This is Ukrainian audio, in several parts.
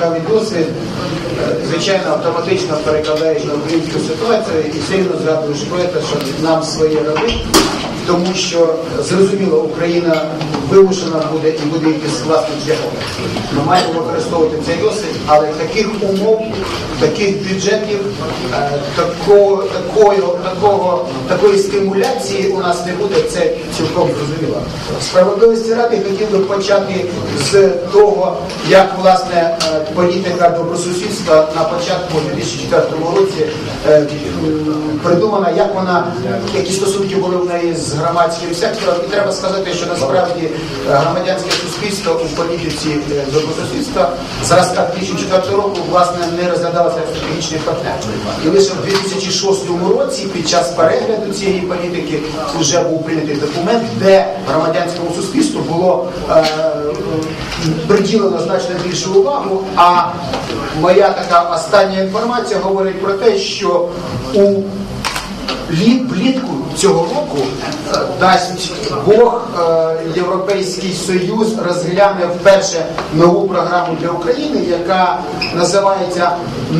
Досвід, е, звичайно, автоматично перекладаєш на українську ситуацію і сильно згадуєш це, що нам своє робити, тому що зрозуміло, Україна вимушена буде і буде йти власним шляхом. Ми маємо використовувати цей досвід, але таких умов, таких бюджетів, е, такого, такого, такого, такої стимуляції у нас не буде, це цілком зрозуміло. Справедливості ради хотів би почати з того, як власне е, політика добросусідства на початку у 2004 році е, придумана, як вона, які стосунки були в неї з громадським сектором. І треба сказати, що насправді громадянське суспільство у політиці е, добросусідства зразка 2004 року власне не розглядалося як стратегічний партнер. І лише в 2006 році, під час перегляду цієї політики, вже був прийнятий документ, де громадянському суспільству було е, приділено значно більшу увагу. А моя така остання інформація говорить про те, що у влітку цього року е, дасть Бог е, Європейський Союз розгляне вперше нову програму для України, яка називається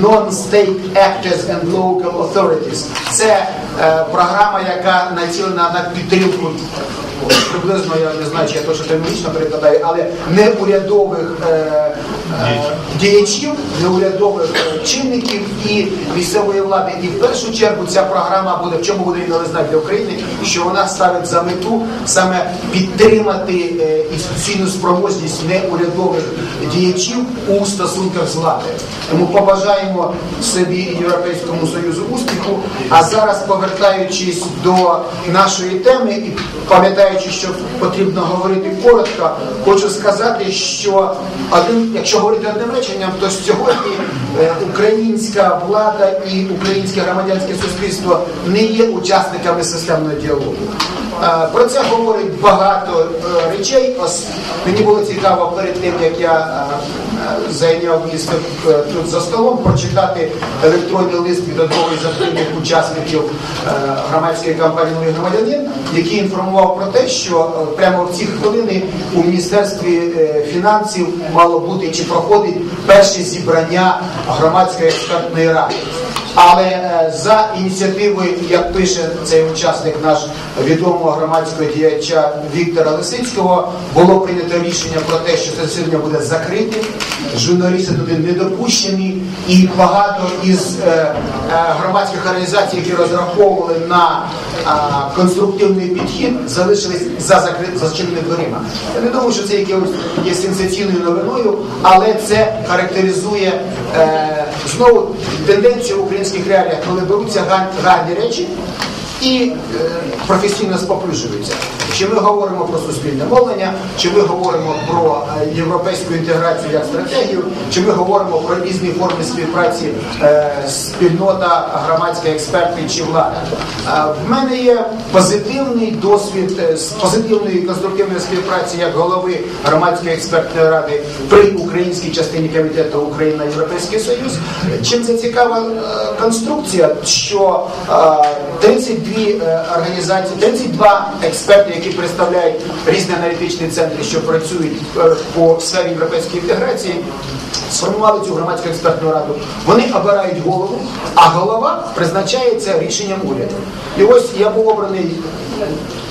Non-State Actors and Local Authorities. Це програма, яка націлена на підтримку приблизно, я не знаю, чи я точно термінічно перекладаю, але неурядових е, е, діячів, неурядових е, чинників і місцевої влади. І в першу чергу ця програма буде, в чому буде новизна для України, що вона ставить за мету саме підтримати е, інституційну спроможність неурядових діячів у стосунках з владою. Тому побажаємо собі і Європейському Союзу успіху. А зараз, повертаючись до нашої теми і пам'ятаючи, що потрібно говорити коротко, хочу сказати, що один, якщо говорити одним реченням, то сьогодні е, українська влада і українське громадянське суспільство не є учасниками системного діалогу. Про це говорить багато е, речей. Мені було цікаво перед тим, як я е, е, зайняв місце тут за столом, прочитати електронний лист від одного із активних учасників громадської кампанії «Новий громадянин, який інформував про те, що прямо в ці хвилини у міністерстві фінансів мало бути чи проходить перше зібрання громадської експертної ради. Але е, за ініціативою, як пише цей учасник наш відомого громадського діяча Віктора Лисицького, було прийнято рішення про те, що це засідання буде закритим, журналісти туди не допущені, і багато із е, е, громадських організацій, які розраховували на е, конструктивний підхід, залишились за закри- за зачиненими дверима. Я не думаю, що це є сенсаційною новиною, але це характеризує е, знову тенденцію в українських реаліях, коли беруться гарні речі і е, професійно споплюжуються. Чи ми говоримо про суспільне мовлення, чи ми говоримо про е, європейську інтеграцію як стратегію, чи ми говоримо про різні форми співпраці е, спільнота, громадська експерти чи влада. В мене є позитивний досвід з позитивної конструктивної співпраці як голови громадської експертної ради при українській частині комітету Україна Європейський Союз. Чим це цікава е, конструкція, що 32 е, організації, 32 експерти, які представляють різні аналітичні центри, що працюють е, по сфері європейської інтеграції, сформували цю громадську експертну раду. Вони обирають голову, а голова призначається рішенням уряду. І ось я був обраний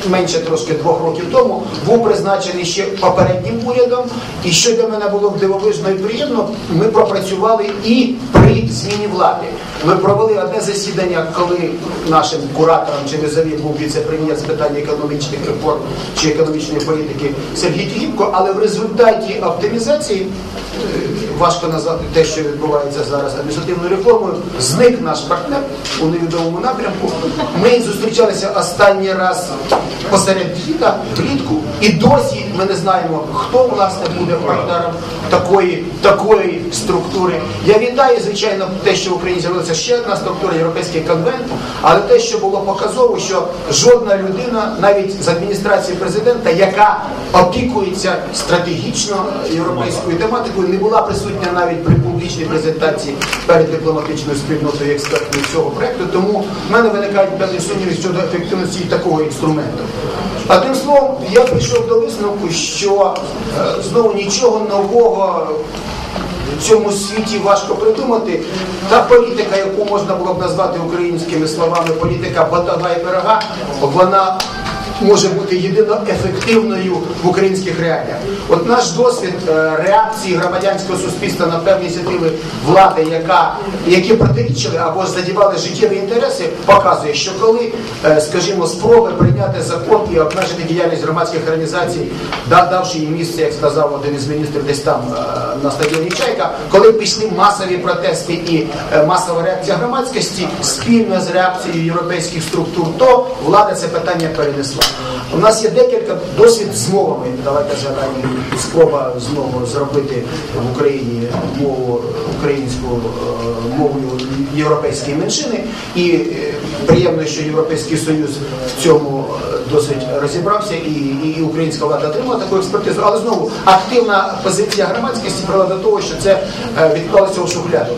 менше трошки двох років тому, був призначений ще попереднім урядом. І що для мене було дивовижно і приємно, ми пропрацювали і при зміні влади. Ми провели одне засідання, коли нашим куратором чи незаві був віце-прем'єр з питань економічних реформ чи економічної політики Сергій Тігіпко, але в результаті оптимізації е, важко назвати те, що відбувається зараз адміністративною реформою, зник наш партнер у невідомому напрямку. Ми зустрічалися останній раз посеред літа, влітку, і досі ми не знаємо, хто власне буде партнером такої, такої структури. Я вітаю, звичайно, те, що в Україні з'явилася ще одна структура, європейський конвент, але те, що було показово, що жодна людина, навіть з адміністрації президента, яка опікується стратегічно європейською тематикою, не була присутня навіть при публічній презентації перед дипломатичною спільнотою експертів цього проекту. Тому в мене виникають певні сумніви щодо ефективності такого інструменту. Одним словом, я прийшов до висновку, що е, знову нічого нового в цьому світі важко придумати. Та політика, яку можна було б назвати українськими словами, політика батага і пирога, вона може бути єдино ефективною в українських реаліях. От наш досвід е, реакції громадянського суспільства на певні ініціативи влади, яка, які протирічили або задівали життєві інтереси, показує, що коли, е, скажімо, спроби прийняти закон і обмежити діяльність громадських організацій, давши їм місце, як сказав один із міністрів, десь там е, на стадіоні Чайка, коли пішли масові протести і масова реакція громадськості спільно з реакцією європейських структур, то влада це питання перенесла. У нас є декілька досвід з мовами. Давайте згадаємо спроба знову зробити в Україні мову українську е, мовою європейської меншини. І е, приємно, що Європейський Союз в цьому е, досить розібрався, і, і, українська влада отримала таку експертизу. Але знову активна позиція громадськості привела до того, що це е, відклалося у шухляду.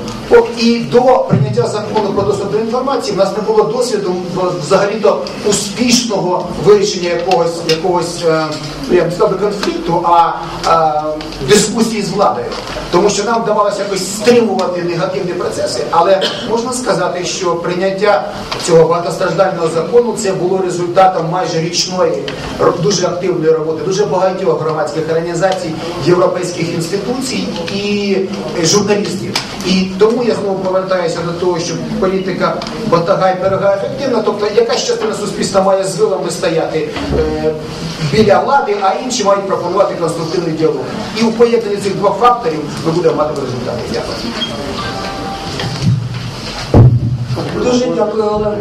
І до прийняття закону про доступ до інформації в нас не було досвіду взагалі-то успішного вирішення якогось якогось е, ну, я б сказав конфлікту, а е, дискусії з владою. Тому що нам вдавалося якось стримувати негативні процеси, але можна сказати, що прийняття цього багатостраждального закону це було результатом майже річної дуже активної роботи, дуже багатьох громадських організацій, європейських інституцій і е, журналістів. І тому я знову повертаюся до того, що політика батага і пирога ефективна, тобто якась частина суспільства має з вилами стояти е, біля влади, а інші мають пропонувати конструктивний діалог. І у поєднанні цих двох факторів ми будемо мати результати. Дякую. Дуже дякую, Олег.